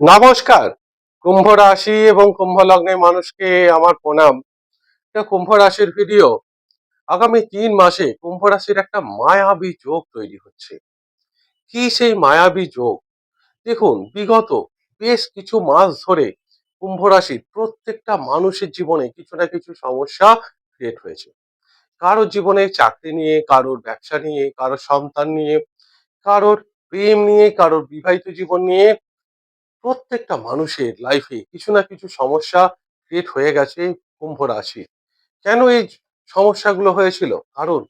নমস্কার। কুম্ভ রাশি এবং কুম্ভ লগ্নের মানুষকে আমার প্রণাম। এটা কুম্ভ রাশির ভিডিও আগামী তিন মাসে কুম্ভ রাশির একটা মায়াবী যোগ তৈরি হচ্ছে। কি সেই মায়াবী যোগ? দেখুন, বিগত বেশ কিছু মাস ধরে কুম্ভ রাশির প্রত্যেকটা মানুষের জীবনে কিছু না কিছু সমস্যা ক্রিয়েট হয়েছে। কারোর জীবনে চাকরি নিয়ে, কারোর ব্যবসা নিয়ে, কারোর সন্তান নিয়ে, কারোর প্রেম নিয়ে, কারোর বিবাহিত জীবন নিয়ে প্রত্যেকটা মানুষের লাইফে কিছু না কিছু সমস্যা ক্রিয়েট হয়ে গেছে কুম্ভ রাশির। কেন এই সমস্যাগুলো হয়েছিল? কারণ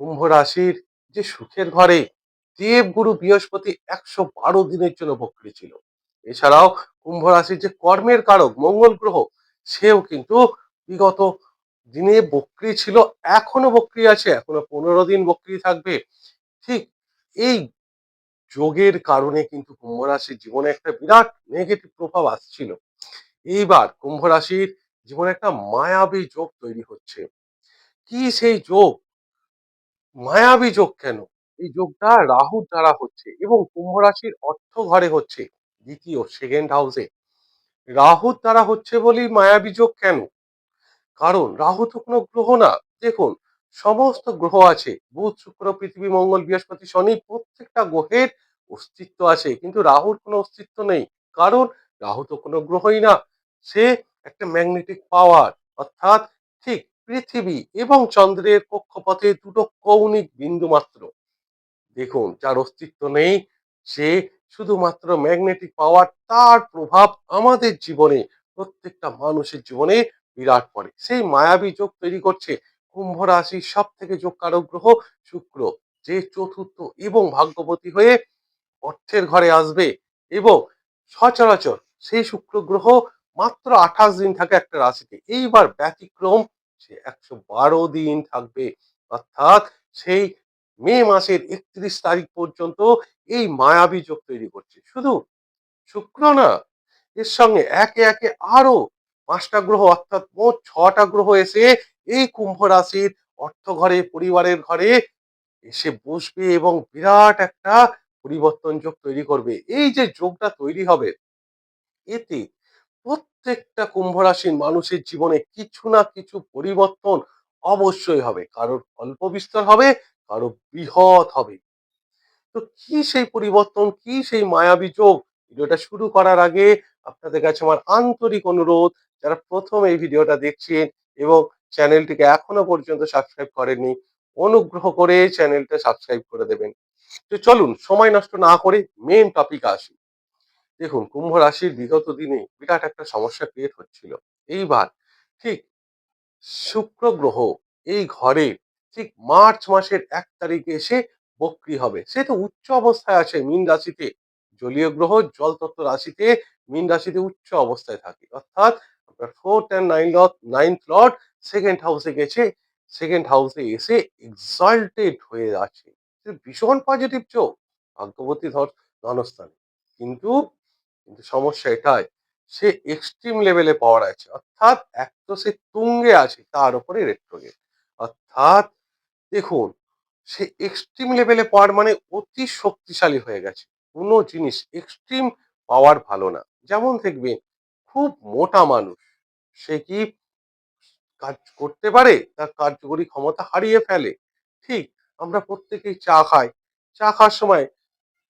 কুম্ভ রাশির যে সুখের ঘরে দেবগুরু বৃহস্পতি একশো বারো দিনের জন্য বক্রি ছিল। এছাড়াও কুম্ভ রাশির যে কর্মের কারক মঙ্গল গ্রহ, সেও কিন্তু বিগত দিনে বক্রি ছিল, এখনও বক্রি আছে, এখনও পনেরো দিন বক্রি থাকবে। ঠিক এই যোগের কারণে কিন্তু কুম্ভ রাশির জীবনে একটা বিরাট নেগেটিভ প্রভাব আসছিল। এইবার কুম্ভ রাশির জীবনে একটা মায়াবী যোগ তৈরি হচ্ছে। কি সেই যোগ? মায়াবী যোগ কেন? এই যোগটা রাহুর দ্বারা হচ্ছে এবং কুম্ভ রাশির অর্থ ঘরে হচ্ছে। দ্বিতীয় সেকেন্ড হাউসে রাহুর দ্বারা হচ্ছে বলেই মায়াবী যোগ কেন? কারণ রাহু তো কোনো গ্রহ না। দেখুন, সমস্ত গ্রহ আছে। বুধ, শুক্র, পৃথিবী, মঙ্গল, বৃহস্পতি, শনি প্রত্যেকটা গ্রহের অস্তিত্ব আছে, কিন্তু রাহুর কোনো অস্তিত্ব নেই। কারণ রাহু তো কোনো গ্রহই না। সে একটা ম্যাগনেটিক পাওয়ার অর্থাৎ ঠিক পৃথিবী এবং চন্দ্রের কক্ষপথে দুটো কৌণিক বিন্দু মাত্র। দেখুন, যার অস্তিত্ব নেই, সে শুধুমাত্র ম্যাগনেটিক পাওয়ার তার প্রভাব আমাদের জীবনে, প্রত্যেকটা মানুষের জীবনে বিরাট পড়ে। সেই মায়াবী যোগ তৈরি করছে কুম্ভ রাশির সব থেকে যোগ কারক গ্রহ শুক্র, যে চতুর্থ এবং ভাগ্যবতী হয়ে অর্থের ঘরে আসবে এবং সচরাচর সেই শুক্র গ্রহ মাত্র আঠাশ দিন থাকে একটা রাশিতে। এইবার ব্যতিক্রম সে একশো বারো দিন থাকবে। অর্থাৎ সেই মে মাসের একত্রিশ তারিখ পর্যন্ত এই মায়াবী যোগ তৈরি করছে। শুধু শুক্র না, এর সঙ্গে একে একে আরও পাঁচটা গ্রহ, অর্থাৎ মোট ছটা গ্রহ এসে এই কুম্ভ রাশির অর্থ ঘরে, পরিবারের ঘরে এসে বসবে এবং বিরাট একটা পরিবর্তন যোগ তৈরি করবে। এই যে যোগটা তৈরি হবে, এতে প্রত্যেকটা কুম্ভ রাশির মানুষের জীবনে কিছু না কিছু পরিবর্তন অবশ্যই হবে। কারোর অল্প বিস্তর হবে, কারও বৃহৎ হবে। তো কি সেই পরিবর্তন, কি সেই মায়াবী যোগ? ভিডিওটা শুরু করার আগে আপনাদের কাছে আমার আন্তরিক অনুরোধ, যারা প্রথম এই ভিডিওটা দেখছেন এবং চ্যানেলটিকে এখনও পর্যন্ত সাবস্ক্রাইব করেননি, অনুগ্রহ করে চ্যানেলটা সাবস্ক্রাইব করে দেবেন। তো চলুন, সময় নষ্ট না করে মেন টপিক আসি। দেখুন, কুম্ভ রাশির বিগত দিনে বিরাট একটা সমস্যা ক্রিয়েট হচ্ছিল। এইবার ঠিক শুক্র গ্রহ এই ঘরে ঠিক মার্চ মাসের এক তারিখে এসে বক্রি হবে। সে তো উচ্চ অবস্থায় আছে মীন রাশিতে। জলীয় গ্রহ জল তত্ত্ব রাশিতে মীন রাশিতে উচ্চ অবস্থায় থাকে। অর্থাৎ আপনার fourth and nine lord ninth lord second হাউসে গেছে। সেকেন্ড হাউসে এসে এক্সাল্টেড হয়ে আছে। ভীষণ পজিটিভ চোখ। ভাগ্যবতী ধর ধনস্থানে। কিন্তু কিন্তু সমস্যা এটাই, সে এক্সট্রিম লেভেলে পাওয়ার আছে। অর্থাৎ এক তো সে তুঙ্গে আছে, তার উপরে রেট্রোগেট অর্থাৎ দেখুন, সে এক্সট্রিম লেভেলে পাওয়ার মানে অতি শক্তিশালী হয়ে গেছে। কোনো জিনিস এক্সট্রিম পাওয়ার ভালো না। যেমন দেখবেন খুব মোটা মানুষ, সে কি কাজ করতে পারে? তার কার্যকরী ক্ষমতা হারিয়ে ফেলে। ঠিক আমরা প্রত্যেকেই চা খাই। চা খাওয়ার সময়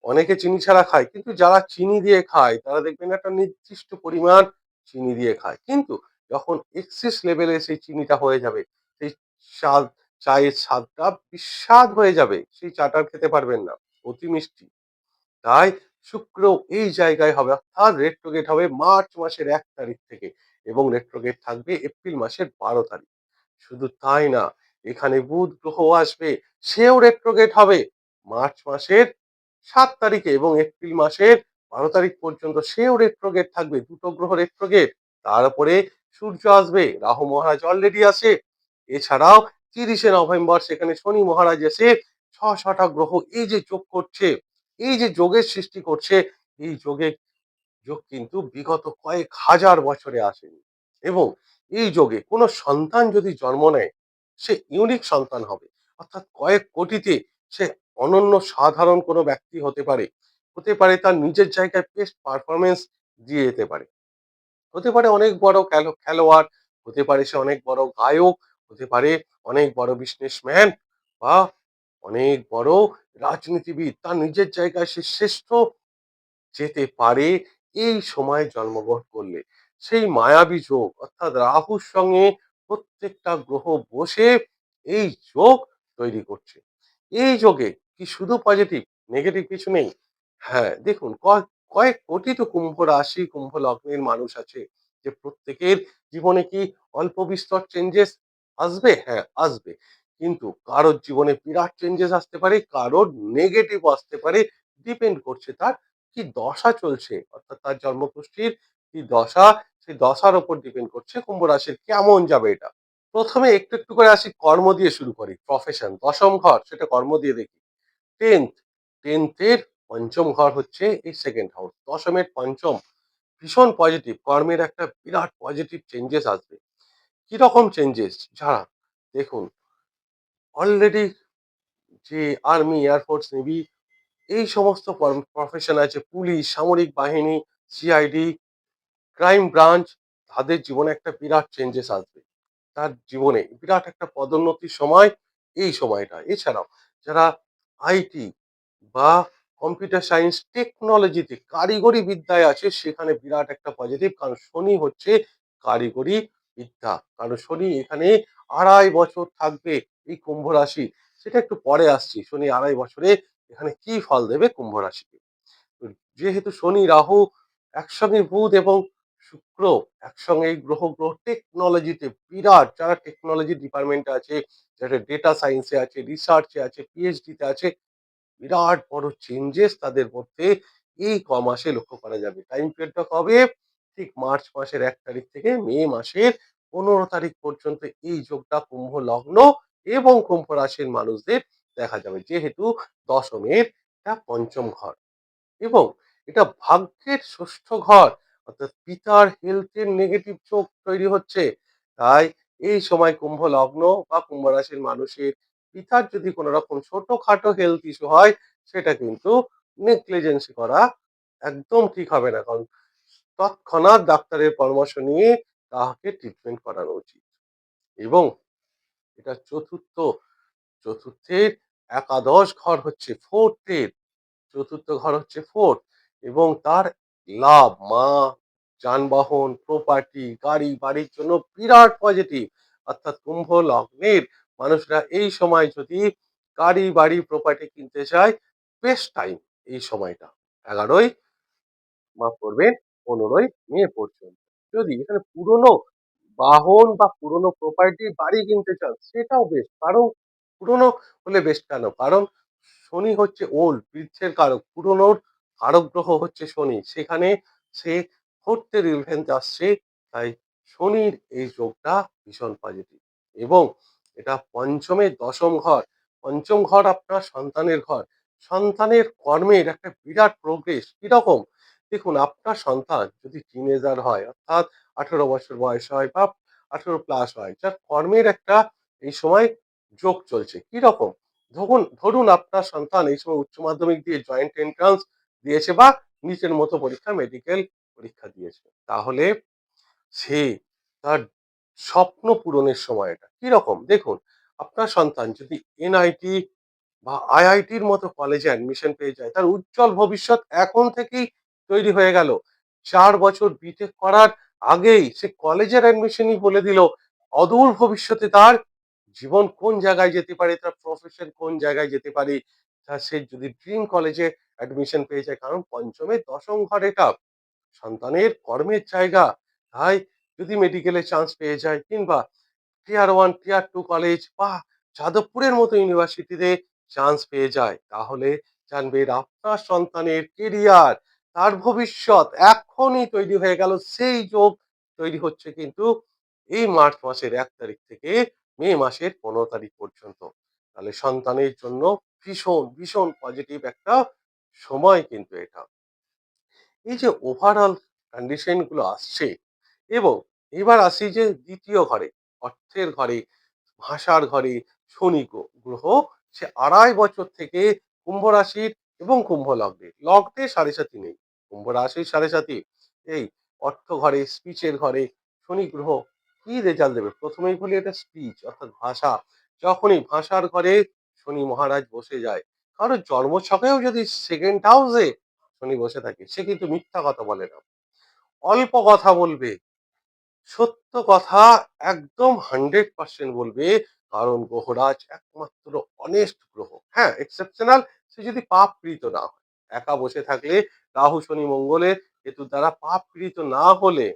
অনেকে চিনি ছাড়া খায়, কিন্তু যারা চিনি দিয়ে খায়, তারা দেখবেন একটা নির্দিষ্ট পরিমাণ চিনি দিয়ে খায়। কিন্তু যখন এক্সিস লেভেলে সেই চিনিটা হয়ে যাবে, সেই স্বাদ, চায়ের স্বাদটা বিস্বাদ হয়ে যাবে, সেই চাটা খেতে পারবেন না। অতি মিষ্টি। তাই শুক্র এই জায়গায় হবে, অর্থাৎ রেট্রোগেট হবে মার্চ মাসের এক তারিখ থেকে এবং রেট্রোগেট থাকবে এপ্রিল মাসের বারো তারিখ। শুধু তাই না এখানে বুধ গ্রহ আসবে, সেও রেট্রোগেট হবে। মার্চ মাসের সাত তারিখে এবং এপ্রিল মাসের বারো তারিখ পর্যন্ত সেও রেট্রোগেট থাকবে, দুটো গ্রহ রেট্রোগেট তারপরে সূর্য আসবে, রাহু মহারাজ অলরেডি আছে। এছাড়াও তিরিশে নভেম্বর, সেখানে শনি মহারাজ এসে ছ ছটা গ্রহ এই যে যোগ করছে, এই যে যোগের সৃষ্টি করছে, এই যোগে যোগ কিন্তু বিগত কয়েক হাজার বছরে আসেনি। এবং এই যোগে কোনো সন্তান যদি জন্ম নেয় সে ইউনিক সন্তান হবে। অর্থাৎ কয়েক কোটিতে সে অনন্য সাধারণ কোনো ব্যক্তি হতে পারে। হতে পারে তার নিজের জায়গায় বেস্ট পারফরমেন্স দিয়ে যেতে পারে। হতে পারে অনেক বড় খেলো, খেলোয়াড়, হতে পারে সে অনেক বড় গায়ক, হতে পারে অনেক বড় বিজনেসম্যান বা অনেক বড় রাজনীতিবিদ। তার নিজের জায়গায় সে শ্রেষ্ঠ যেতে পারে এই সময় জন্মগ্রহণ করলে। সেই মায়াবী যোগ, অর্থাৎ রাহুর সঙ্গে প্রত্যেকটা গ্রহ বসে এই যোগ তৈরি করছে। এই যোগে কি শুধু পজিটিভ নেগেটিভ কিছু নেই? হ্যাঁ দেখুন কয়েক কোটি তো কুম্ভ রাশি, কুম্ভ লগ্নের মানুষ আছে যে প্রত্যেকের জীবনে কি অল্প বিস্তর চেঞ্জেস আসবে? হ্যাঁ আসবে। কিন্তু কারোর জীবনে বিরাট চেঞ্জেস আসতে পারে, কারোর নেগেটিভ আসতে পারে ডিপেন্ড করছে তার কি দশা চলছে। অর্থাৎ তার জন্মকুষ্ঠির কি দশা সেই দশার উপর ডিপেন্ড করছে, কুম্ভ রাশির কেমন যাবে এটা? প্রথমে একটু একটু করে আসি, কর্ম দিয়ে শুরু করি প্রফেশন দশম ঘর, সেটা কর্ম দিয়ে দেখি। টেন্থ টেন্থের পঞ্চম ঘর হচ্ছে এই সেকেন্ড হাউস দশমের পঞ্চম, ভীষণ পজিটিভ কর্মের একটা বিরাট পজিটিভ চেঞ্জেস আসবে। কীরকম চেঞ্জেস যারা, দেখুন অলরেডি যে আর্মি এয়ারফোর্স নেভি এই সমস্ত প্রফেশন আছে, পুলিশ, সামরিক বাহিনী সিআইডি ক্রাইম ব্রাঞ্চ তাদের জীবনে একটা বিরাট চেঞ্জেস আসবে। তার জীবনে বিরাট একটা পদোন্নতির সময় এই সময়টা। এছাড়াও যারা আইটি বা কম্পিউটার সায়েন্স টেকনোলজিতে কারিগরি বিদ্যায় আছে, সেখানে বিরাট একটা পজিটিভ কারণ শনি হচ্ছে কারিগরি বিদ্যা। কারণ শনি এখানে আড়াই বছর থাকবে এই কুম্ভ রাশি। সেটা একটু পরে আসছি। শনি আড়াই বছরে এখানে কি ফল দেবে কুম্ভ রাশিকে। যেহেতু শনি রাহু একসঙ্গে বুধ এবং শুক্র একসঙ্গে এই গ্রহ গ্রহ টেকনোলজিতে বিরাট যারা টেকনোলজি ডিপার্টমেন্টে আছে যারা ডেটা সায়েন্সে আছে রিসার্চে আছে পিএইচডিতে আছে, বিরাট বড় চেঞ্জেস তাদের মধ্যে এই ক মাসে লক্ষ্য করা যাবে। টাইম পিরিয়ডটা কবে? ঠিক মার্চ মাসের এক তারিখ থেকে মে মাসের পনেরো তারিখ পর্যন্ত এই যোগটা কুম্ভ লগ্ন এবং কুম্ভ রাশির মানুষদের দেখা যাবে, যেহেতু দশমের একটা পঞ্চম ঘর। এবং এটা ভাগ্যের ষষ্ঠ ঘর। অর্থাৎ পিতার হেলথের নেগেটিভ চোখ তৈরি হচ্ছে। তাই এই সময় কুম্ভ লগ্ন বা কুম্ভ রাশির মানুষের পিতার যদি কোনো রকম ছোটখাটো হেলথ ইস্যু হয়, সেটা কিন্তু নেগলিজেন্সি করা একদম ঠিক হবে না। কারণ তৎক্ষণাৎ ডাক্তারের পরামর্শ নিয়ে তাহাকে ট্রিটমেন্ট করানো উচিত। এবং এটা চতুর্থ, চতুর্থের একাদশ ঘর হচ্ছে ফোর্থের চতুর্থ ঘর হচ্ছে ফোর্থ এবং তার লাভ, মা, যানবাহন প্রপার্টি গাড়ি, বাড়ির জন্য বিরাট পজিটিভ অর্থাৎ কুম্ভ লগ্নের মানুষরা এই সময় যদি গাড়ি, বাড়ি প্রপার্টি কিনতে চায় বেস্ট টাইম এই সময়টা। এগারোই মাফ করবেন, পনেরোই মে পর্যন্ত। যদি এখানে পুরনো বাহন বা পুরনো প্রপার্টি বাড়ি কিনতে চান, সেটাও বেশ কারণ পুরনো হলে বেশ কেন? কারণ শনি হচ্ছে ওল্ড বৃদ্ধের কারক। পুরনোর কারক গ্রহ হচ্ছে শনি। সেখানে সে ফোর্থে রিভেন্স আসছে, তাই শনির এই যোগটা ভীষণ পজিটিভ এবং এটা পঞ্চমের দশম ঘর। পঞ্চম ঘর আপনার সন্তানের ঘর। সন্তানের কর্মের একটা বিরাট প্রোগ্রেস কীরকম? দেখুন, আপনার সন্তান যদি টিনেজার হয়, অর্থাৎ আঠেরো বছর বয়স হয় বা আঠেরো প্লাস হয় যার কর্মের একটা এই সময় যোগ চলছে। কি রকম ধরুন ধরুন আপনার সন্তান এই সময় উচ্চ মাধ্যমিক দিয়ে জয়েন্ট এন্ট্রান্স দিয়েছে বা নিচের মতো পরীক্ষা মেডিকেল পরীক্ষা দিয়েছে। তাহলে সে তার স্বপ্ন পূরণের সময় এটা। কি রকম? দেখুন, আপনার সন্তান যদি এনআইটি বা আইআইটির মতো কলেজে অ্যাডমিশন পেয়ে যায়, তার উজ্জ্বল ভবিষ্যৎ এখন থেকেই তৈরি হয়ে গেল। চার বছর বিটেক করার আগেই সে কলেজের অ্যাডমিশনই বলে দিল, অদূর ভবিষ্যতে তার জীবন কোন জায়গায় যেতে পারে, তার প্রফেশন কোন জায়গায় যেতে পারে? তা সে যদি ড্রিম কলেজে অ্যাডমিশন পেয়ে যায় কারণ পঞ্চমে দশম ঘর এটা সন্তানের কর্মের জায়গা, তাই যদি মেডিকেলে চান্স পেয়ে যায় কিংবা tier one tier two college বা যাদবপুরের মতো ইউনিভার্সিটিতে চান্স পেয়ে যায়, তাহলে জানবেন আপনার সন্তানের কেরিয়ার তার ভবিষ্যৎ এখনই তৈরি হয়ে গেল, সেই যোগ তৈরি হচ্ছে কিন্তু এই মার্চ মাসের এক তারিখ থেকে মে মাসের পনেরো তারিখ পর্যন্ত। তাহলে সন্তানের জন্য ভীষণ ভীষণ পজিটিভ একটা সময় কিন্তু এটা। এই যে ওভারঅল কন্ডিশনগুলো আসছে এবং এবার আসি যে দ্বিতীয় ঘরে, অর্থের ঘরে, ভাষার ঘরে শনি গ্রহ, সে আড়াই বছর থেকে কুম্ভ রাশির এবং কুম্ভ লগ্নে লগ্নে সাড়ে সাথী নেই, কুম্ভ রাশির সাড়ে সাথী এই অর্থ ঘরে স্পিচের ঘরে শনি গ্রহ কি রেজাল্ট দেবে? প্রথমেই বলি এটা স্পিচ অর্থাৎ ভাষা। যখনই ভাষার ঘরে শনি মহারাজ বসে যায় কারণ জন্মছকেও যদি সেকেন্ড হাউসে শনি বসে থাকে, সে কিন্তু মিথ্যা কথা বলে না। অল্প কথা বলবে, সত্য কথা একদম হান্ড্রেড পার্সেন্ট বলবে, কারণ গ্রহরাজ একমাত্র অনেস্ট গ্রহ। হ্যাঁ এক্সেপশনাল সে যদি পাপ না হয়। একা বসে থাকলে রাহু, শনি মঙ্গলের কেতুর দ্বারা পাপ পীড়িত না হলে,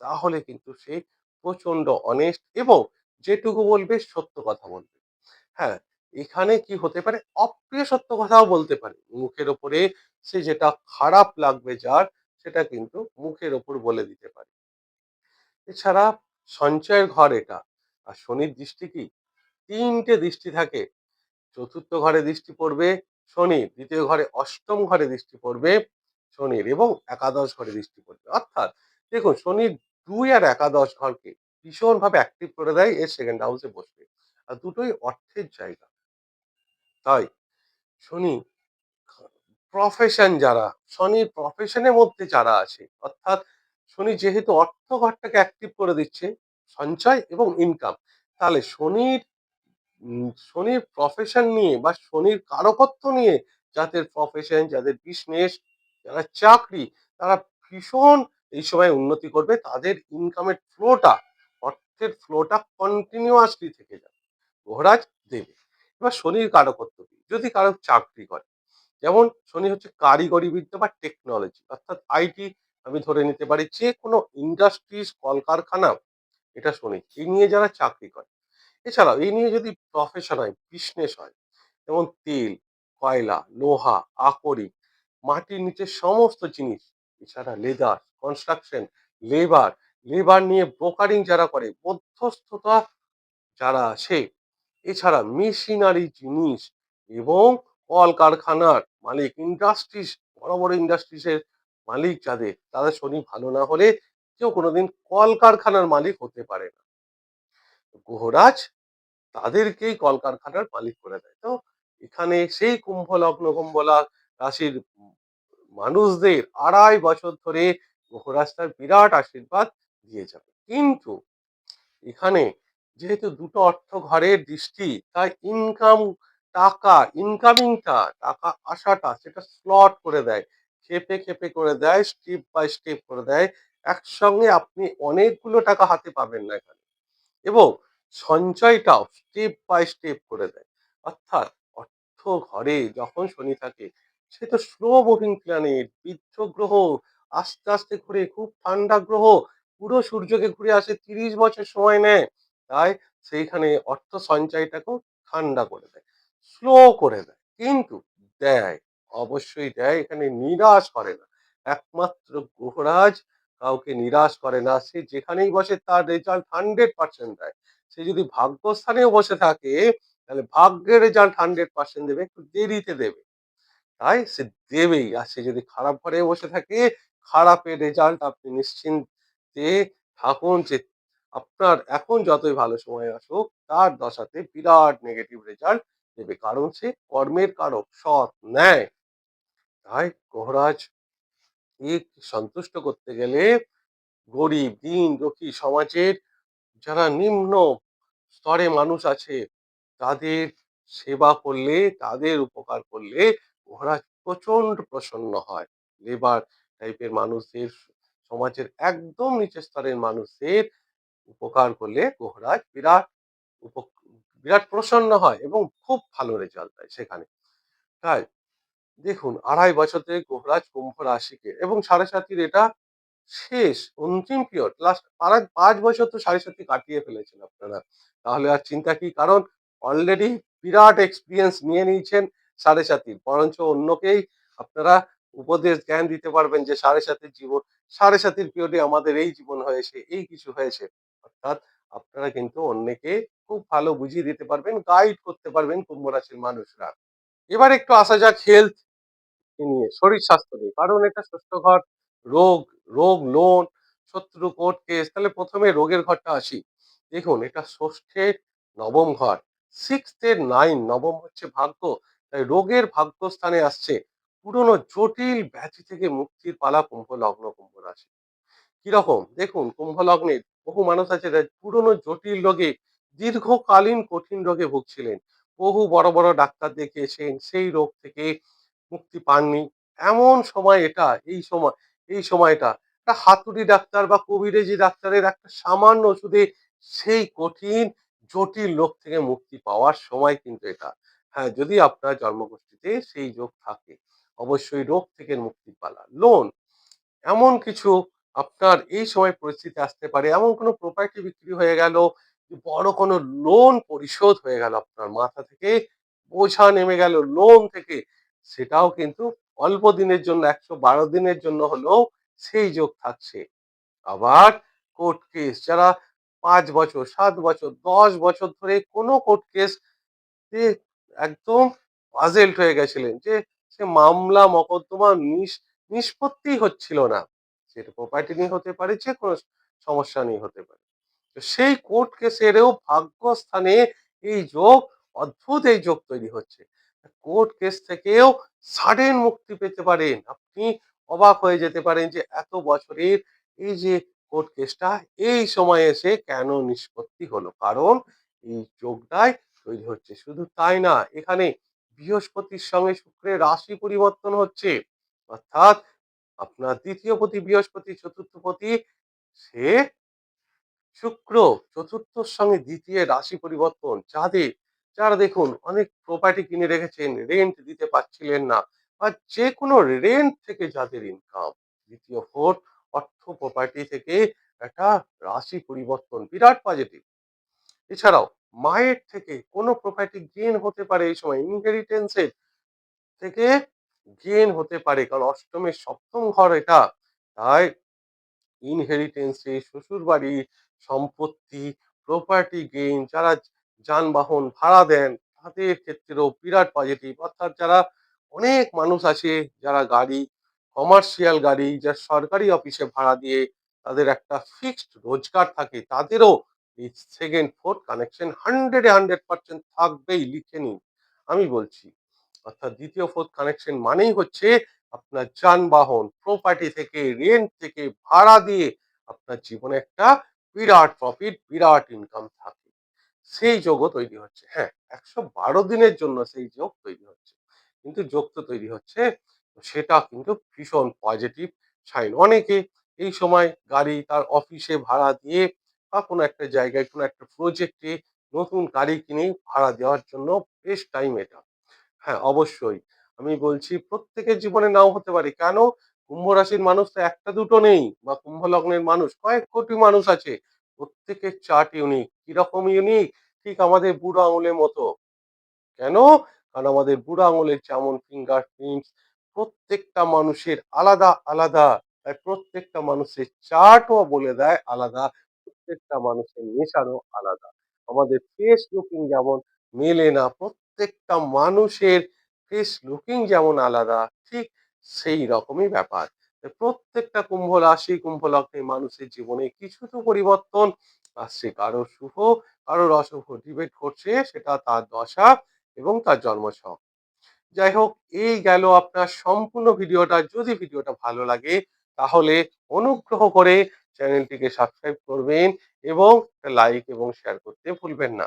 তাহলে কিন্তু সে প্রচণ্ড অনেস্ট এবং যেটুকু বলবে সত্য কথা বলবে। হ্যাঁ এখানে কি হতে পারে? অপ্রিয় সত্য কথাও বলতে পারে। মুখের ওপরে সে যেটা খারাপ লাগবে যার, সেটা কিন্তু মুখের ওপর বলে দিতে পারে। এছাড়া সঞ্চয়ের ঘর এটা আর শনির দৃষ্টি কি? তিনটে দৃষ্টি থাকে। চতুর্থ ঘরে দৃষ্টি পড়বে শনির দ্বিতীয় ঘরে অষ্টম ঘরে দৃষ্টি পড়বে শনির এবং একাদশ ঘরে দৃষ্টি পড়বে। অর্থাৎ দেখুন শনির দুই আর একাদশ ঘরকে ভীষণভাবে অ্যাক্টিভ করে দেয়, এর সেকেন্ড হাউসে বসবে। আর দুটোই অর্থের জায়গা। তাই? শনি প্রফেশন যারা, শনির প্রফেশনের মধ্যে যারা আছে, অর্থাৎ শনি যেহেতু অর্থ ঘরটাকে অ্যাক্টিভ করে দিচ্ছে, সঞ্চয় এবং ইনকাম তাহলে শনির শনির প্রফেশন নিয়ে বা শনির কারকত্ব নিয়ে যাদের প্রফেশন যাদের বিজনেস যারা চাকরি, তারা ভীষণ এই সময় উন্নতি করবে, তাদের ইনকামের ফ্লোটা অর্থের ফ্লোটা কন্টিনিউয়াসলি থেকে যাবে। মহারাজ দেবে। এবার শনির কারকত্ব কি যদি কারও চাকরি করে। যেমন শনি হচ্ছে কারিগরি বিদ্যা বা টেকনোলজি অর্থাৎ আইটি আমি ধরে নিতে পারি, যে কোনো ইন্ডাস্ট্রিজ কলকারখানা, এটা শনি, এই নিয়ে যারা চাকরি করে। এছাড়াও এই নিয়ে যদি প্রফেশন হয় বিজনেস হয়, যেমন তেল, কয়লা, লোহা আকরিক মাটির নিচে সমস্ত জিনিস, এছাড়া লেদার কনস্ট্রাকশন লেবার লেবার নিয়ে ব্রোকারিং যারা করে, মধ্যস্থতা যারা আছে এছাড়া মেশিনারি জিনিস এবং কলকারখানার মালিক ইন্ডাস্ট্রিজ বড় বড় ইন্ডাস্ট্রিজের মালিক যাদের, তাদের শনি ভালো না হলে কেউ কোনোদিন কলকারখানার মালিক হতে পারে না। গ্রহরাজ তাদেরকেই কলকারখানার মালিক করে দেয়। তো এখানে সেই কুম্ভ লগ্ন, কুম্ভলা রাশির মানুষদের আড়াই বছর ধরে গ্রহরাজ বিরাট আশীর্বাদ দিয়ে যাবে। কিন্তু এখানে যেহেতু দুটো অর্থ ঘরের দৃষ্টি, তাই ইনকাম টাকা ইনকামিংটা টাকা আসাটা সেটা স্লট করে দেয়। খেপে খেপে করে দেয় স্টেপ বাই স্টেপ করে দেয়। একসঙ্গে আপনি অনেকগুলো টাকা হাতে পাবেন না এখানে। এবং সঞ্চয়টাও স্টেপ বাই স্টেপ করে দেয়। অর্থাৎ অর্থ ঘরে যখন শনি থাকে, সে তো স্লো মুভিং প্ল্যানেট বৃদ্ধ গ্রহ, আস্তে আস্তে ঘুরে, খুব ঠান্ডা গ্রহ, পুরো সূর্যকে ঘুরে আসে, তিরিশ বছর সময় নেয়। তাই সেইখানে অর্থ সঞ্চয়টাকেও ঠান্ডা করে দেয়। স্লো করে দেয়। কিন্তু দেয়, অবশ্যই দেয়, এখানে নিরাশ করে না। একমাত্র গ্রহরাজ কাউকে নিরাশ করে না। সে যেখানেই বসে তার রেজাল্ট হান্ড্রেড পার্সেন্ট দেয়। সে যদি ভাগ্যস্থানেও বসে থাকে, তাহলে ভাগ্যের রেজাল্ট হান্ড্রেড পার্সেন্ট দেবে, একটু দেরিতে দেবে। তাই সে দেবেই। আর সে যদি খারাপ ঘরে বসে থাকে, খারাপের রেজাল্ট আপনি নিশ্চিন্তে থাকুন যে আপনার এখন যতই ভালো সময় আসুক, তার দশাতে বিরাট নেগেটিভ রেজাল্ট দেবে। কারণ সে কর্মের কারক, সৎ ন্যায়। তাই এই সন্তুষ্ট করতে গেলে গরিব, দিন, দুঃখী সমাজের যারা নিম্ন স্তরে মানুষ আছে, তাদের সেবা করলে, তাদের উপকার করলে মহারাজ প্রচণ্ড প্রসন্ন হয়। লেবার টাইপের মানুষদের, সমাজের একদম নিচের স্তরের মানুষদের উপকার করলে মহারাজ বিরাট উপ- বিরাট প্রসন্ন হয় এবং খুব ভালো রেজাল্ট দেয় সেখানে। তাই দেখুন, আড়াই বছর থেকে গ্রহরাজ কুম্ভ রাশিকে এবং সাড়ে সাতির এটা শেষ, অন্তিম পিরিয়ড লাস্ট পাঁচ পাঁচ বছর তো সাড়ে সাথে কাটিয়ে ফেলেছেন আপনারা। তাহলে আর চিন্তা কি, কারণ অলরেডি বিরাট এক্সপিরিয়েন্স নিয়ে নিয়েছেন সাড়ে সাতির, বরঞ্চ অন্যকেই আপনারা উপদেশ জ্ঞান দিতে পারবেন যে সাড়ে সাতির জীবন, সাড়ে সাতির পিরিয়ডে আমাদের এই জীবন হয়েছে, এই কিছু হয়েছে। অর্থাৎ আপনারা কিন্তু অন্যকে খুব ভালো বুঝিয়ে দিতে পারবেন গাইড করতে পারবেন কুম্ভ রাশির মানুষরা। এবার একটু আসা যাক হেলথ নিয়ে। শরীর স্বাস্থ্য নিয়ে। কারণ এটা সুস্থ ঘর, রোগ রোগ লোন, শত্রু কোর্ট কেস তাহলে প্রথমে রোগের ঘরটা আসি। দেখুন, এটা ষষ্ঠের নবম ঘর সিক্স এর নাইন নবম হচ্ছে ভাগ্য। তাই রোগের ভাগ্যস্থানে আসছে। পুরনো জটিল ব্যাধি থেকে মুক্তির পালা কুম্ভ, লগ্ন কুম্ভ রাশি। কীরকম? দেখুন কুম্ভ লগ্নের বহু মানুষ আছে পুরনো জটিল রোগে, দীর্ঘকালীন কঠিন রোগে ভুগছিলেন। বহু বড় বড় ডাক্তার দেখিয়েছেন, সেই রোগ থেকে মুক্তি পাননি। এমন সময় এটা, এই সময়, এই সময়টা, একটা হাতুড়ি ডাক্তার বা কবিরেজি ডাক্তারের একটা সামান্য ওষুধে সেই কঠিন, জটিল রোগ থেকে মুক্তি পাওয়ার সময় কিন্তু এটা। হ্যাঁ যদি আপনার জন্মগোষ্ঠীতে সেই যোগ থাকে, অবশ্যই রোগ থেকে মুক্তি পালা লোন, এমন কিছু আপনার এই সময় পরিস্থিতি আসতে পারে। এমন কোনো প্রপার্টি বিক্রি হয়ে গেল, বড় কোনো লোন পরিশোধ হয়ে গেল আপনার মাথা থেকে, বোঝা নেমে গেল লোন থেকে, সেটাও কিন্তু অল্প দিনের জন্য, একশো বারো দিনের জন্য হলেও সেই যোগ থাকছে। আবার কোর্ট কেস যারা পাঁচ বছর, সাত বছর, দশ বছর ধরে কোনো কোর্ট কেস একদম পাজেল্ট হয়ে গেছিলেন যে, সে মামলা, মকদ্দমা নিষ্পত্তি হচ্ছিল না। সেটা প্রপার্টি নিয়ে হতে পারে যে কোনো সমস্যা নিয়ে হতে পারে। তো সেই কোর্ট কেসেরও ভাগ্যস্থানে এই যোগ, অদ্ভুত এই যোগ তৈরি হচ্ছে। কোর্ট কেস থেকেও সাডেন মুক্তি পেতে পারেন। আপনি অবাক হয়ে যেতে পারেন যে এত বছরের এই যে কোর্ট কেসটা এই সময় এসে কেন নিষ্পত্তি হলো? কারণ এই যোগটাই তৈরি হচ্ছে। শুধু তাই না, এখানে বৃহস্পতির সঙ্গে শুক্রের রাশি পরিবর্তন হচ্ছে। অর্থাৎ আপনার দ্বিতীয় পতি, বৃহস্পতি, চতুর্থ পতি, সে শুক্র, চতুর্থর সঙ্গে দ্বিতীয় রাশি পরিবর্তন যাদের যারা দেখুন, অনেক প্রপার্টি কিনে রেখেছেন রেন্ট দিতে পারছিলেন না বা যে কোনো রেন্ট থেকে যাদের ইনকাম দ্বিতীয় ফোর্থ অর্থ প্রপার্টি থেকে একটা রাশি পরিবর্তন, বিরাট পজিটিভ এছাড়াও, মায়ের থেকে কোনো প্রপার্টি গেন হতে পারে এই সময় ইনহেরিটেন্সের থেকে গেন হতে পারে। কারণ অষ্টমের সপ্তম ঘর এটা। তাই ইনহেরিটেন্সে শ্বশুর বাড়ির সম্পত্তি প্রপার্টি গেইন যারা যানবাহন ভাড়া দেন, তাদের ক্ষেত্রেও বিরাট পজিটিভ অর্থাৎ যারা অনেক মানুষ আছে, যারা গাড়ি কমার্শিয়াল গাড়ি যা সরকারি অফিসে ভাড়া দিয়ে তাদের একটা ফিক্সড রোজগার থাকে, তাদেরও এই সেকেন্ড ফোর্থ কানেকশন হান্ড্রেডে হান্ড্রেড পার্সেন্ট থাকবেই, লিখে নিন। আমি বলছি। অর্থাৎ দ্বিতীয় ফোর্থ কানেকশন মানেই হচ্ছে আপনার যানবাহন প্রপার্টি থেকে রেন্ট থেকে ভাড়া দিয়ে আপনার জীবনে একটা বিরাট প্রফিট বিরাট ইনকাম থাকে। সেই যোগও তৈরি হচ্ছে। হ্যাঁ একশো বারো দিনের জন্য সেই যোগ তৈরি হচ্ছে। কিন্তু যোগ তো তৈরি হচ্ছে, সেটা কিন্তু ভীষণ পজিটিভ সাইন অনেকে এই সময় গাড়ি তার অফিসে ভাড়া দিয়ে বা কোনো একটা জায়গায় কোনো একটা প্রজেক্টে নতুন গাড়ি কিনে ভাড়া দেওয়ার জন্য বেশ টাইম এটা। হ্যাঁ অবশ্যই। আমি বলছি প্রত্যেকের জীবনে নাও হতে পারে। কেন? কুম্ভ রাশির মানুষ তো একটা দুটো নেই বা কুম্ভ লগ্নের মানুষ, কয়েক কোটি মানুষ আছে। প্রত্যেকের চার্ট ইউনিক কীরকম ইউনিক ঠিক আমাদের বুড়ো আঙুলের মতো। কেন? কারণ আমাদের বুড়ো আঙুলের যেমন ফিঙ্গার প্রিন্টস প্রত্যেকটা মানুষের আলাদা আলাদা। তাই প্রত্যেকটা মানুষের চার্টও বলে দেয় আলাদা, প্রত্যেকটা মানুষের নেশারও আলাদা। আমাদের ফেস লুকিং যেমন মেলে না প্রত্যেকটা মানুষের ফেস লুকিং যেমন আলাদা, ঠিক সেই রকমই ব্যাপার। প্রত্যেকটা কুম্ভ রাশি, কুম্ভ লগ্নের মানুষের জীবনে কিছু তো পরিবর্তন, আসছে কারও শুভ কারোর অশুভ ডিবেট করছে সেটা তার দশা এবং তার জন্মছক। যাই হোক, এই গেল আপনার সম্পূর্ণ ভিডিওটা। যদি ভিডিওটা ভালো লাগে, তাহলে অনুগ্রহ করে চ্যানেলটিকে সাবস্ক্রাইব করবেন এবং লাইক এবং শেয়ার করতে ভুলবেন না।